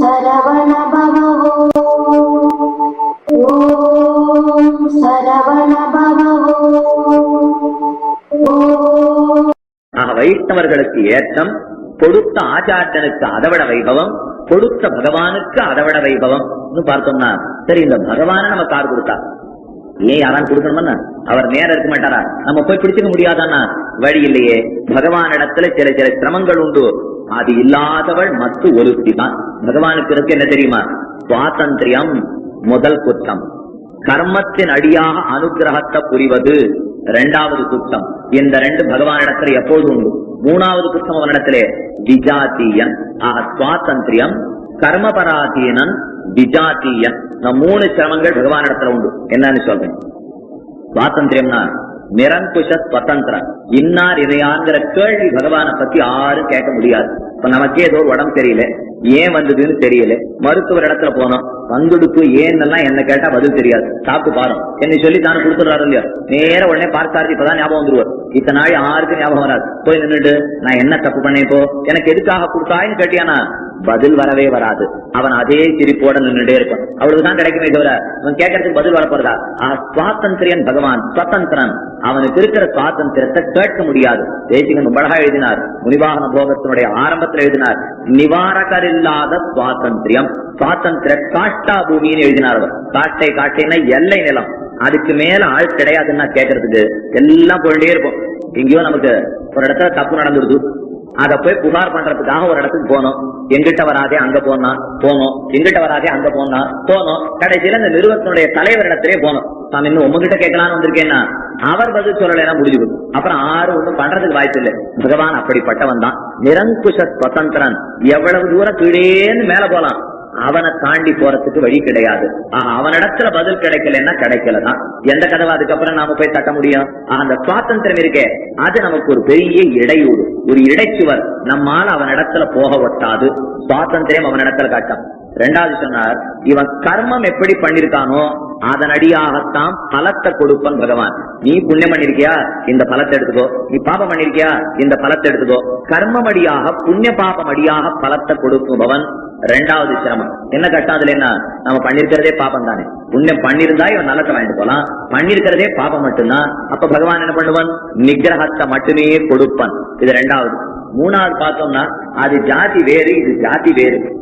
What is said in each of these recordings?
சரவண பவோ ஓம் சரவண பவோ வைஷ்ணவர்களுக்கு ஏற்றம் கொடுத்த ஆச்சாரியனுக்கு அதவிட வைபவம் கொடுத்த பகவானுக்கு அதவிட வைபவம். பார்த்தோம்னா சரி இந்த பகவான நம்ம கார் கொடுத்தா. ஏன் யாரான் கொடுக்கணும்னா அவர் நேரம் இருக்க மாட்டாரா? நம்ம போய் பிடிச்சுக்க முடியாதானா வழி இல்லையே. பகவானிடத்துல சில சில சிரமங்கள் உண்டு. அது இல்லாதவள் மத்து ஒருத்தி தான். பகவானுக்கு இருக்கு என்ன தெரியுமா? சுவாதந்திரியம் முதல் குற்றம். கர்மத்தின் அடியாக அனுகிரகத்தை புரிவது இரண்டாவது குற்றம். இந்த ரெண்டு பகவானிடத்துல எப்போது உண்டு? மூணாவது குற்றம் அவனிடத்திலே விஜாத்தீயன் ஆக சுவாதந்திரியம் கர்மபராதீனன் விஜாத்தீயன் மூணு சிரமங்கள் பகவானிடத்துல உண்டு. என்னன்னு சொல்றேன். சுவாதந்திரியம்னா நிரங்குஷ ஸ்வதந்திரம். இன்னார் இதையாங்கிற கேள்வி பகவானை பத்தி யாரும் கேட்க முடியாது. இப்ப நமக்கே ஏதோ ஒரு உடம்பு தெரியல. ஏன் வந்ததுன்னு தெரியல. மருத்துவர் இடத்துல போனோம் வந்துடுக்கு ஏன்னெல்லாம் என்ன கேட்டா பதில் தெரியாது. சாப்பிட்டு பாரு. என்ன சொல்லி தானே கொடுத்துறாரு இல்லையா? நேர உடனே பார்த்தாரு இப்பதான் ஞாபகம் வந்துருவார். இத்தனை நாள் யாருக்கும் ஞாபகம் வராது. போய் நின்னுட்டு நான் என்ன தப்பு பண்ணேன் இப்போ? எனக்கு எதுக்காக கொடுத்தாயின்னு கேட்டியானா? பதில் வரவே வராது. அவன் அதே சிரிப்போட நின்றுட்டே இருப்பான். அவளுக்குதான் கிடைக்குமே தவிர அவன் கேட்கறதுக்கு பதில் வரப்போறதா? ஆஹ் சுவாதந்திரியன் பகவான் சுவதந்திரன் அவனுக்கு இருக்கிற சுவாதந்திரத்தை கேட்க முடியாது. தேசிகன் ரொம்ப அழகா எழுதினார். முனிவாகன போகத்தினுடைய ஆரம்பத்தில் எழுதினார். நிவாரகர் இல்லாத சுவாதந்திரியம். சுவாதந்திர காஷ்டா பூமின்னு எழுதினார் அவர். காட்டை காட்டைன்னா எல்லை நிலம். அதுக்கு மேல ஆள் கிடையாதுன்னா கேட்கறதுக்கு எல்லாம் போயிட்டே இருப்போம். எங்கேயோ நமக்கு ஒரு இடத்துல தப்பு நடந்துருது அத போய் புகார் பண்றதுக்காக ஒரு இடத்துக்கு போனோம். எங்கிட்ட வராதே அங்க போனா போனோம். எங்கிட்ட வராதே அங்க போனா போனோம். கடைசியில இந்த நிறுவனத்தினுடைய தலைவரிடத்திலே போனோம். நான் இன்னும் உங்ககிட்ட கேட்கலான்னு வந்திருக்கேன்னா அவர் பதில் சொல்லலைன்னா முடிஞ்சு போகும் அப்புறம் ஆறு ஒண்ணும் பண்றதுக்கு வாய்ப்பு இல்லை. பகவான் அப்படிப்பட்டவன் தான். நிரங்குஷ சுதந்திரன் எவ்வளவு தூரம் கீழேன்னு மேல போலாம். அவனை தாண்டி போறதுக்கு வழி கிடையாது. ஆஹ் அவனிடத்துல பதில் கிடைக்கலன்னா கிடைக்கலதான் எந்த கதவை? அதுக்கப்புறம் நாம போய் தட்ட முடியும்? அந்த சுவாதந்திரம் இருக்கே. அது நமக்கு ஒரு பெரிய இடையூறு. ஒரு இடைச்சுவர் நம்மால அவனிடத்துல போக ஒட்டாது. சுவாதந்திரம் அவனிடத்துல கட்டம். ரெண்டாவது சொன்னார் இவன் கர்மம் எப்படி பண்ணிருக்கானோ அதன் அடியாகத்தான் பலத்தை கொடுப்பன் பகவான். நீ புண்ணியம் பண்ணிருக்கியா? இந்த பலத்தை எடுத்துக்கோ. நீ பாபம் பண்ணிருக்கியா? இந்த பலத்தை எடுத்துக்கோ. கர்மம் அடியாக புண்ணிய பாபம் அடியாக பலத்தை கொடுப்பவன் ரெண்டாவது சிரமம். என்ன கஷ்டம் அதுல என்ன? நம்ம பண்ணிருக்கிறதே பாபம் தானே. புண்ணியம் பண்ணிருந்தா இவன் நல்லத்தை வாங்கிட்டு போலாம். பண்ணிருக்கிறதே பாபம் மட்டும்தான். அப்ப பகவான் என்ன பண்ணுவான்? நிகிரகத்தை மட்டுமே கொடுப்பன். இது ரெண்டாவது. மூணாவது பார்த்தோம்னா அது ஜாதி வேறு இது ஜாதி வேறு.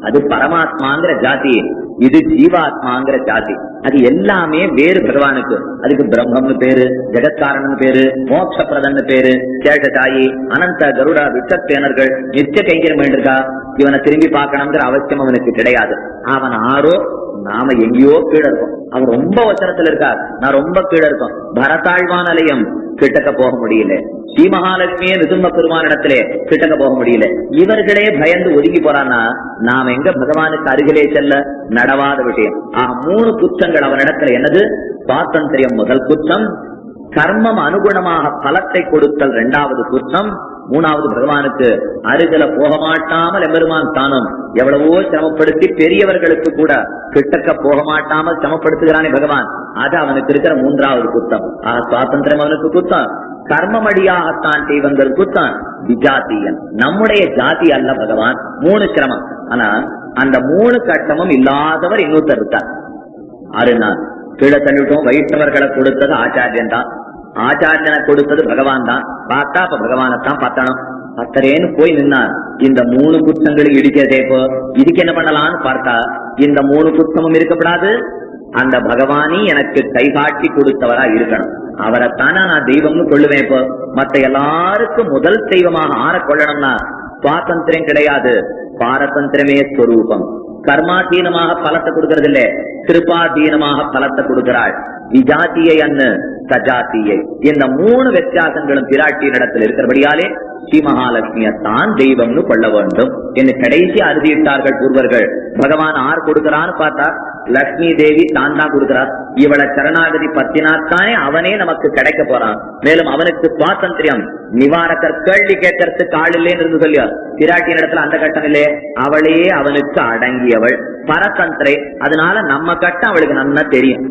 அது பரமாத்மாங்கிற ஜாதி. இது ஜீவாத்மாங்கிற ஜாதி. அது எல்லாமே வேறு பகவானுக்கு. அதுக்கு பிரம்மம்னு பேரு ஜெகத்காரன் பேரு மோட்சப்பிரதன் பேரு. சேஷதாயி அனந்த கருடா விச்சத்தேனர்கள் நித்திய கைங்கரம் வேண்டிருக்கா இவனை திரும்பி பார்க்கணுங்கிற அவசியம் அவனுக்கு கிடையாது. அவன் ஆரோ நாம எங்கேயோ கீழே இருக்கோம். அவன் ரொம்ப வச்சனத்துல இருக்கார். நான் ரொம்ப கீழே இருக்கோம். பரதாழ்வான் அலையம் கிட்டக்க போக முடியல. ஸ்ரீ மகாலட்சுமியே நிதும்ப பெருமானிடத்திலே கிட்டக்க போக முடியல. இவர்களே பயந்து ஒதுங்கி போறான்னா நாம் எங்க பகவானுக்கு அருகிலே செல்ல நடவாத விஷயம். ஆக மூணு குற்றங்கள் அவனிடத்துல என்னது? சுவாதந்திரியம் முதல் குற்றம் கர்மம் அனுகுணமாக பலத்தை கொடுத்தல் இரண்டாவது குற்றம் மூணாவது பகவானுக்கு அருகில போக மாட்டாமல் எம்பெருமான் தானும் எவ்வளவோ சிரமப்படுத்தி பெரியவர்களுக்கு கூட கிட்டக்க போக மாட்டாமல் சிரமப்படுத்துகிறானே பகவான். அது அவனுக்கு இருக்கிற மூன்றாவது குத்தம். ஆக சுவாதந்திரம் அவனுக்கு குத்தம். கர்மமடியாகத்தான் செய்வங்கள் குத்தம். விஜாத்தியன். நம்முடைய ஜாதி அல்ல பகவான். மூணு சிரமம். ஆனா அந்த மூணு கட்டமும் இல்லாதவர் இன்னொருத்தர் இருக்கார். அருணா கீழே தள்ளிட்டோம் வைஷ்ணவர்களை கொடுத்தது ஆச்சாரியன் தான். ஆச்சாரியனை கொடுத்தது பகவான் தான். பார்த்தா அப்ப பகவானைத்தான் பார்த்தணும் பத்தரேன்னு போய் நின்னா இந்த மூணு குற்றங்களும் இடிக்கிறதே இப்போ இதுக்கு என்ன பண்ணலாம்னு பார்த்தா இந்த மூணு குற்றமும் இருக்கப்படாது. அந்த பகவானி எனக்கு கைகாட்டி கொடுத்தவரா இருக்கணும். அவரைத்தானே நான் தெய்வம்னு கொள்ளுவேன் இப்போ. மத்த எல்லாருக்கும் முதல் தெய்வமாக ஆற கொள்ளணும்னா சுவாதந்திரம் கிடையாது. பாரதந்திரமே ஸ்வரூபம். கர்மாதீனமாக பலத்தை கொடுக்கறது இல்ல கிருபாதீனமாக பலத்தை கொடுக்கிறாள். விஜாத்தியை அன்னு சஜாத்தியை இந்த மூணு வித்தியாசங்களும் பிராட்டியின் இடத்துல இருக்கிறபடியாலே ஸ்ரீ மகாலட்சுமியத்தான் தெய்வம்னு கொள்ள வேண்டும் என்று கடைசி அறுதியிட்டார்கள் பூர்வர்கள். பகவான் ஆர் கொடுக்கிறான்னு பார்த்தா லட்சுமி தேவி தான் தான் கொடுக்கிறார். இவளை சரணாகதி பத்தினாத்தானே அவனே நமக்கு கிடைக்க போறான். மேலும் அவனுக்கு சுவாதந்திரியம் நிவாரகர் கேள்வி கேட்கறதுக்கு ஆள் இல்லைன்னு இருந்து சொல்லியா பிராட்டியின் இடத்துல அந்த கட்டம் இல்லையே. அவளே அவனுக்கு அடங்கியவள். பரதந்திரே அதனால நம்ம கட்டம் அவளுக்கு நல்லா தெரியும்.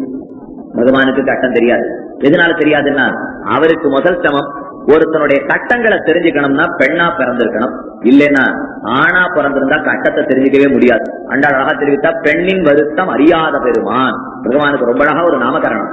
பகவானுக்கு கட்டம் தெரியாது. எதனால தெரியாதுன்னா அவருக்கு முதல் சமம். ஒருத்தனுடைய கட்டங்களை தெரிஞ்சுக்கணும்னா பெண்ணா பிறந்திருக்கணும். இல்லைன்னா ஆணா பிறந்திருந்தா கட்டத்தை தெரிஞ்சுக்கவே முடியாது. அண்டா அழகா தெரிவித்தா பெண்ணின் வருத்தம் அறியாத பெருமான். பகவானுக்கு ரொம்ப அழகா ஒரு நாமகரணம்.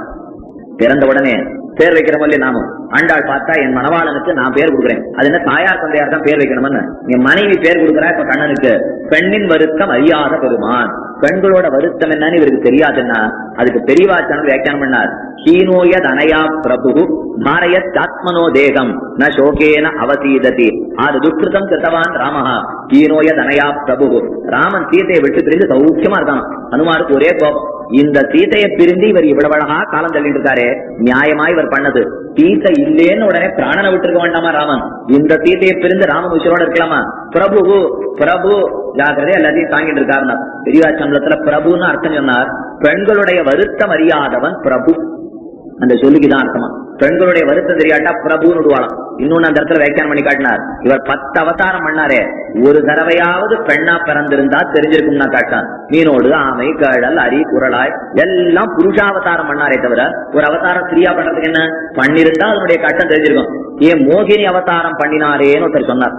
பிறந்த உடனே பேர் வைக்கிறோம் இல்லையா நாமும் ஆண்டாள் பார்த்தா என் மனவாளனுக்கு நான் பேர் கொடுக்குறேன். அது என்ன தாயார் தந்தையார் தான் பேர் வைக்கணும்னு என் மனைவி பேர் கொடுக்குறா இப்ப கண்ணனுக்கு. பெண்ணின் வருத்தம் அறியாத பெருமான். பெண்களோட வருத்தம் என்னன்னு இவருக்கு தெரியாதுன்னா அதுக்கு பெரியவாச்சான வியாக்கியானம் பண்ணார். ஹீனோய தனயா பிரபு மாரயத் ஆத்மனோ தேகம் ந சோகேன அவசீததி. அது துஷ்கிருதம் கிருத்தவான் ராமஹா. ஹீனோய தனயா பிரபு ராமன் சீதையை விட்டு பிரிந்து சௌக்கியமா இருக்கான். ஹனுமானுக்கு ஒரே கோபம். இந்த சீத்தையை பிரிந்து இவர் இவ்வளவு அழகா காலம் தள்ளிட்டு இருக்காரு நியாயமா இவர் பண்ணது. சீத்தை இல்லேன்னு உடனே பிராணனை விட்டுருக்க வேண்டாமா ராமன்? இந்த சீத்தையை பிரிந்து ராமன் உயிரோட இருக்கலாமா? பிரபு பிரபு ஜாகிரதை எல்லாத்தையும் தாங்கிட்டு இருக்காருன்னா. பெரியாச்சம்பளத்துல பிரபுன்னு அர்த்தம் சொன்னார். பெண்களுடைய வருத்தம் அறியாதவன் பிரபு. அந்த சொல்லுக்குதான் அர்த்தமா. பெண்களுடைய வருத்தம் தெரியாட்டா பிரபுன்னு விடுவாளாம். இன்னொன்னு அந்த இடத்துல வியாக்கியானம் பண்ணி காட்டினார். இவர் பத்து அவதாரம் பண்ணாரே. ஒரு தடவையாவது பெண்ணா பிறந்திருந்தா தெரிஞ்சிருக்கும்னா காட்டான் மீனோடு ஆமை கழல் அரி குரலாய் எல்லாம் புருஷாவதாரம் பண்ணாரே தவிர ஒரு அவதாரம் ஸ்திரியா பண்றதுக்கு என்ன? பண்ணிருந்தா அதனுடைய கட்டம் தெரிஞ்சிருக்கும். ஏன் மோகினி அவதாரம் பண்ணினாரேன்னு ஒருத்தர் சொன்னார்.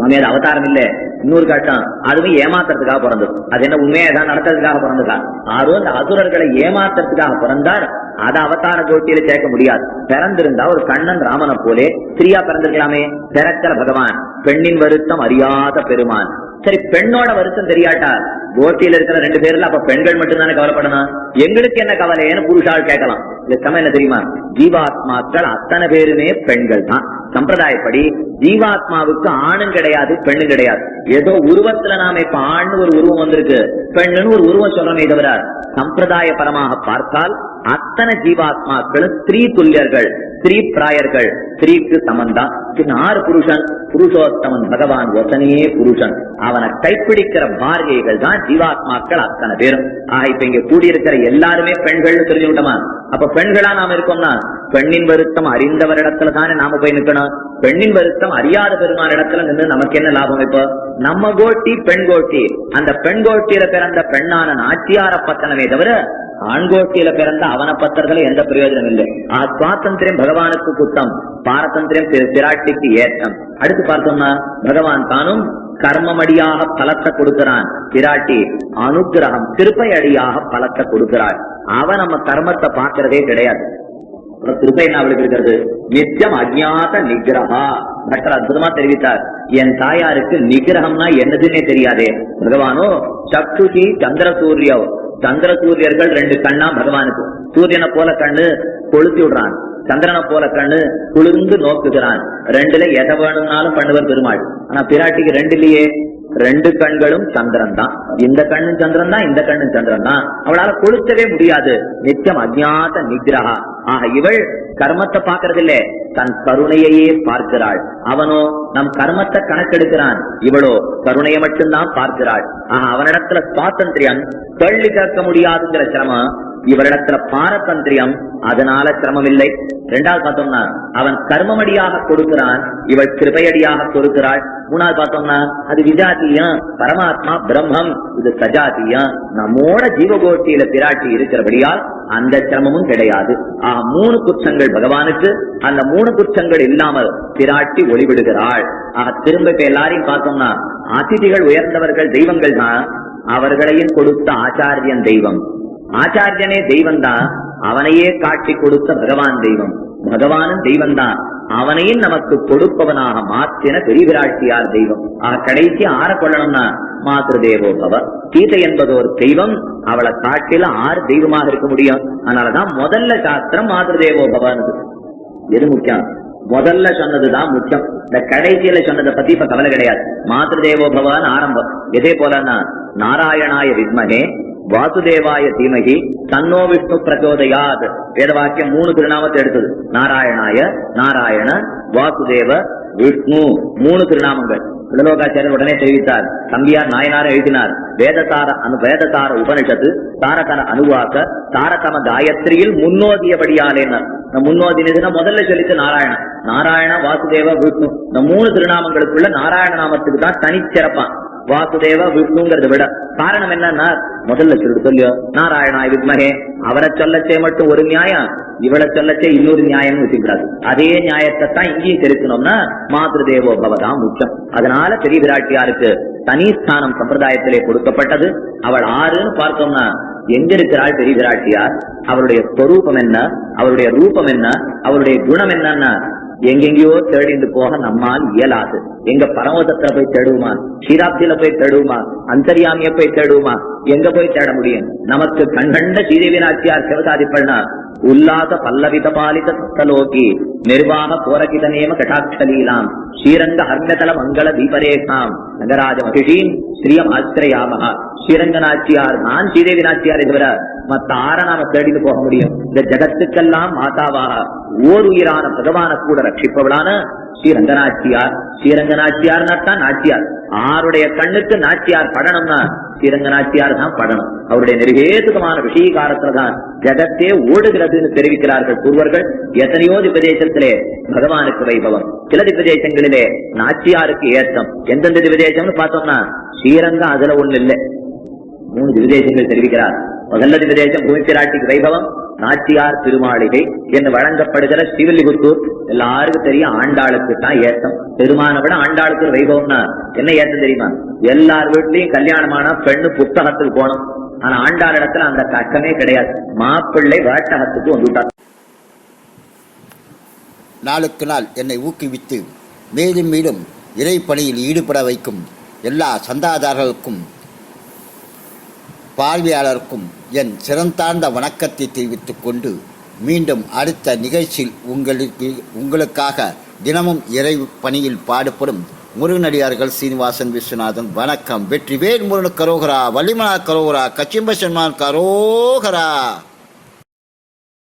சுவாமி அது அவதாரம் இல்ல. இன்னொரு கட்டம் அதுவும் ஏமாத்துறதுக்காக பிறந்தது. அது என்ன உண்மையை தான் நடத்துறதுக்காக பிறந்ததா? ஆரோ அந்த அசுரர்களை ஏமாத்துறதுக்காக பிறந்தார் அதை அவதார கோட்டியில சேர்க்க முடியாது. பிறந்திருந்தா ஒரு கண்ணன் ராமனை போலே ஸ்திரியா பிறந்திருக்கலாமே. பிறக்கிற பகவான் பெண்ணின் வருத்தம் அறியாத பெருமான். சரி பெண்ணோட வருத்தம் தெரியாட்டா? கோஷ்டியில இருக்கிற ரெண்டு பேர்ல அப்ப பெண்கள் மட்டும்தானே கவலைப்படணும்? எங்களுக்கு என்ன கவலைன்னு புருஷால் கேட்கலாம். இந்த சமயம் என்ன தெரியுமா? ஜீவாத்மாக்கள் அத்தனை பேருமே பெண்கள் தான். சம்பிரதாயப்படி ஜீவாத்மாவுக்கு ஆணும் கிடையாது பெண்ணும் கிடையாது. ஏதோ உருவத்துல நாம இப்ப ஆண்னு ஒரு உருவம் வந்திருக்கு. பெண்ணுன்னு ஒரு உருவம் சொல்றமே தவிர சம்பிரதாய பரமாக பார்த்தால் அத்தனை ஜீவாத்மாக்களும் ஸ்திரீ துல்லியர்கள். ஸ்திரீ பிராயர்கள் ஸ்திரீக்கு சமந்தான். பின்ன ஆறு புருஷன் புருஷோத்தமன் பகவான் ஒசனையே புருஷன். அவனை கைப்பிடிக்கிற பாரதிகள் தான் ஜீவாத்மாக்கள் அத்தனை பேரும். ஆக இப்ப இங்க கூடியிருக்கிற எல்லாருமே பெண்கள்னு தெரிஞ்சுக்கிட்டோமா அப்ப பெண்களா நாம இருக்கோம்னா பெண்ணின் வருத்தம் அறிந்தவரிடத்துல தானே நாம போய் நிற்கணும் பெண்ணின் வருத்தம் அறியாத பெருமான இடத்துல நின்று நமக்கு என்ன லாபம் இப்போ? நம்ம கோட்டி பெண் கோட்டி. அந்த பெண் கோட்டியில பிறந்த பெண்ணான நாச்சியார பத்தனமே தவிர ஆண்கோட்டியில பிறந்த அவன பத்தர்கள் எந்த பிரயோஜனம் இல்லை. ஆ சுவாதந்திரம் பகவானுக்கு குத்தம் பாரதந்திரம் திராட்டிக்கு ஏற்றம். அடுத்து பார்த்தோம்னா பகவான் தானும் கர்மமடியாக பலத்தை கொடுக்கிறான். பிராட்டி அனுக்கிரகம் திருப்பை அடியாக பலத்தை கொடுக்கிறாள். அவன் நம்ம கர்மத்தை பார்க்கறதே கிடையாது. திருப்பை என்ன அவளுக்கு இருக்கிறது? நித்தியம் அஜ்ஞாத நிகிரகா. பட்டர் அற்புதமா தெரிவித்தார். என் தாயாருக்கு நிகிரகம்னா என்னதுன்னே தெரியாதே. பகவானோ சக்ஷுஷி சந்திர சூரியோ சந்திர சூரியர்கள் ரெண்டு கண்ணா பகவானுக்கு. சூரியனை போல கண்ணு கொளுத்தி விடுறான். சந்திரனை போல கண்ணு குளிர்ந்து நோக்குகிறான். ரெண்டுல எதை வேணும்னாலும் பண்ணுவர் பெருமாள். ஆனா பிராட்டிக்கு ரெண்டு இல்லையே. ரெண்டு கண்களும் சந்திரன் தான் இந்த கண்ணும் சந்திரன் தான் இந்த கண்ணும் சந்திரன் தான் அவளால கொளுத்தவே முடியாது. நித்தியம் அஜ்ஞாத நிகிரகா ஆக இவள் கர்மத்தை பார்க்கறது இல்ல தன் கருணையையே பார்க்கிறாள். அவனோ நம் கர்மத்தை கணக்கெடுக்கிறான். இவளோ கருணையை மட்டும்தான் பார்க்கிறாள். ஆக அவனிடத்துல சுவாதந்திரியம் தள்ளி கேட்க முடியாதுங்கிற சிரமம் இவரிடத்துல பாரதந்திரியம் அதனால சிரமம் இல்லை ரெண்டாவது பார்த்தோம்னா அவன் கர்மமடியாக கொடுக்கிறான் இவள் கிருபையடியாக கொடுக்கிறாள். மூணாவது பார்த்தோம்னா அது விஜாத்தியம் பரமாத்மா பிரம்மம் இது சஜாத்தியம் நம்மோட ஜீவகோஷ்டியில பிராட்டி இருக்கிறபடியால் அந்த சிரமமும் கிடையாது. ஆஹ் மூணு குற்றங்கள் பகவானுக்கு அந்த மூணு குற்றங்கள் இல்லாமல் பிராட்டி ஒளிவிடுகிறாள். ஆக திரும்ப இப்ப எல்லாரையும் பார்த்தோம்னா அதிதிகள் உயர்ந்தவர்கள் தெய்வங்கள் தான் அவர்களையும் கொடுத்த ஆச்சாரியன் தெய்வம். ஆச்சாரியனே தெய்வம்தான் அவனையே காட்சி கொடுத்த பகவான் தெய்வம். பகவானும் தெய்வம் அவனையும் நமக்கு கொடுப்பவனாக மாற்றின பெரியவிராட்சியார் தெய்வம். ஆக கடைசி ஆற கொள்ளணும்னா மாத்திரு தேவோ பவ. சீதை என்பது ஒரு தெய்வம் அவளை காட்டில ஆறு தெய்வமாக இருக்க முடியும். அதனாலதான் முதல்ல சாஸ்திரம் மாத்திரு தேவோ பவனுக்கு எது முக்கியம்? முதல்ல சொன்னதுதான் முக்கியம். இந்த கடைசியில சொன்னதை பத்தி இப்ப கவலை கிடையாது. மாத்திரு தேவோ பவான் ஆரம்பம். எதே போலன்னா நாராயணாய வித்மகே வாசுதேவாய தீமகி தன்னோ விஷ்ணு பிரச்சோதயாத். வேதவாக்கியம் மூணு திருநாமத்தை எடுத்தது. நாராயணாய நாராயண வாசுதேவ விஷ்ணு. மூணு திருநாமங்கள். விடலோகாச்சாரியர் உடனே தெரிவித்தார். தம்பியார் நாயனார எழுதினார். வேதசார அனு வேதசார உபனிஷத்து தாரகர அனுவாக்க தாரதம காயத்ரியில் முன்னோதியபடியாலேனர் முன்னோதி முன்னோதினதுன்னா முதல்ல சொல்லித்து நாராயண நாராயண வாசுதேவ விஷ்ணு. இந்த மூணு திருநாமங்களுக்குள்ள நாராயண நாமத்துக்கு தான் தனிச்சிறப்பான். வாசுதேவ விஷ்ணுங்கிறத விட காரணம் என்னன்னா முதல்ல சொல்லிட்டு சொல்லியோ நாராயணாய் வித்மகே அவரை சொல்லச்சே மட்டும் ஒரு நியாயம் இவளை சொல்லச்சே இன்னொரு நியாயம்னு வச்சுக்கூடாது அதே நியாயத்தை தான் இங்கேயும் தெரிவிக்கணும்னா மாத்ரு தேவோ பவதான் முக்கியம். அதனால பெரிய விராட்டியாருக்கு தனி ஸ்தானம் சம்பிரதாயத்திலே கொடுக்கப்பட்டது. அவள் ஆறுன்னு பார்த்தோம்னா எங்க இருக்கிறாள் பெரிய விராட்டியார் அவருடைய ஸ்வரூபம் என்ன? அவருடைய ரூபம் என்ன? அவருடைய குணம் என்னன்னா எங்கெங்கயோ தேடிந்து போக நம்மால் இயலாது. எங்க பரமதத்துல போய் தேடுவோமா? ஷீராப்தியில போய் தேடுவோமா? அந்தரியாமிய போய் தேடுவோமா? எங்க போய் தேட முடியும்? நமக்கு கண்கண்ட ஸ்ரீதேவி நாச்சியார் பண்ணார். உல்லாச பல்லவித பாலித சத்தலோகி நிர்வாக போரகித நேம கட்டாட்சலீலாம் ஸ்ரீரங்க ஹர்மதல மங்கள தீபரேகாம் நகராஜ மகிஷீம் ஸ்ரீயம் ஆசிரயாமஹா ஸ்ரீரங்க நாச்சியார் நான் ஸ்ரீதேவி நாச்சியாரை மத்த ஆற நாம தேடிட்டு போக முடியும். இந்த ஜகத்துக்கெல்லாம் மாதாவாக ஓர் உயிரான பகவான கூட ரட்சிப்பவளான ஸ்ரீரங்கநாச்சியார். ஸ்ரீரங்கநாச்சியார் தான் நாச்சியார். ஆருடைய கண்ணுக்கு நாச்சியார் படணும்னா ஸ்ரீரங்கநாச்சியார் தான் படணும். அவருடைய நிர்வேதுகமான விஷயகாரத்துல தான் ஜகத்தே ஓடுகிறதுன்னு தெரிவிக்கிறார்கள் பூர்வர்கள் எத்தனையோ திபதேசத்திலே பகவானுக்கு வைபவம். சில திபதேசங்களிலே நாச்சியாருக்கு ஏற்றம். எந்தெந்த திபதேசம்னு பார்த்தோம்னா ஸ்ரீரங்கம் அதுல ஒண்ணு இல்லை மூணு திபதேசங்கள் தெரிவிக்கிறார். முதல்ல பிரதேசம் பூமிப்பிராட்டிக்கு வைபவம் நாச்சியார் திருமாளிகை என்று வழங்கப்படுகிற ஸ்ரீவில்லிபுத்தூர் எல்லாருக்கும் தெரியும் ஆண்டாளுக்கு தான் ஏத்தம். பெருமான விட ஆண்டாளுக்கு ஒரு வைபவம்னா என்ன ஏத்தம் தெரியுமா? எல்லார் வீட்லயும் கல்யாணமான பெண்ணு புத்தகத்துக்கு போனோம் ஆனா ஆண்டாள் இடத்துல அந்த கஷ்டமே கிடையாது. மாப்பிள்ளை வேட்டகத்துக்கு வந்துட்டார் நாளுக்கு நாள் என்னை ஊக்குவித்து மேலும் மேலும் இறைப்பணியில் ஈடுபட வைக்கும் எல்லா சந்தாதாரர்களுக்கும் பார்வையாளருக்கும் என் சிறந்தார்ந்த வணக்கத்தை தெரிவித்துக் கொண்டு மீண்டும் அடுத்த நிகழ்ச்சியில் உங்களுக்கு உங்களுக்காக தினமும் இறை பணியில் பாடுபடும் முருகனடியார்கள் சீனிவாசன் விஸ்வநாதன். வணக்கம். வெற்றிவேல் முருகன் கரோகரா வள்ளிமலா கரோகரா கச்சிம்பசன்மான் கரோகரா.